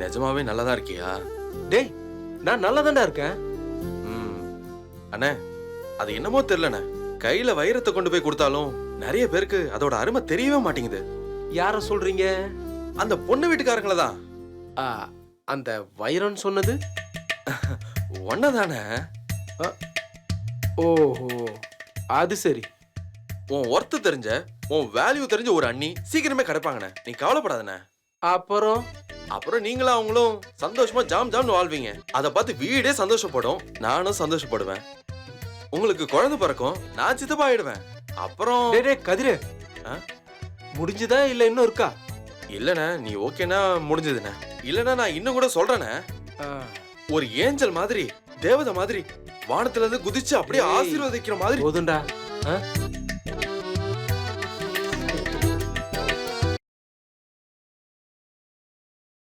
நிஜமாவே நல்லதா இருக்கியா? டேய் நான் நல்லா இருக்கேன். ம். அண்ணே அது என்னமோ தெரியலண்ணே. கையில வைரத்தை கொண்டு போய் கொடுத்தாலும் நிறைய பேருக்கு அதோட அருமை தெரியவே மாட்டேங்குது. யார சொல்றீங்க? அந்த பொண்ணு வீட்டுக்காரங்கள தான். அந்த வைரன் சொன்னது? ஒன்னதானே? ஓஹோ அது சரி. உன் ஒர்த்து தெரிஞ்ச உன் வேல்யூ தெரிஞ்ச ஒரு அண்ணி சீக்கிரமே கிடைப்பாங்கண்ணே. நீ கவலைப்படாதண்ணே. அப்புறம்? அப்புறம் நீங்களும் அவங்களும் சந்தோஷமா ஜாம் ஜாம்னு வாழ்வீங்க. அதை பார்த்து வீடே சந்தோஷப்படும். நானும் சந்தோஷப்படுவேன். உங்களுக்கு குழந்தை பிறக்கும் நான் சித்தப்பா ஆயிடுவேன் அப்புறம் டேய் கதிரு? முடிஞ்சுதா இல்ல இன்னும் இருக்கா? இல்லண்ணே நீ ஓகேனா முடிஞ்சதுண்ணே. இல்லனா நான் இன்னும் கூட சொல்றேனே ஆ, ஒரு ஏஞ்சல் மாதிரி தேவதை மாதிரி வானத்துல இருந்து குதிச்சு அப்படியே. ஆசீர்வதிக்கிற மாதிரி. போதும்டா. ஆ?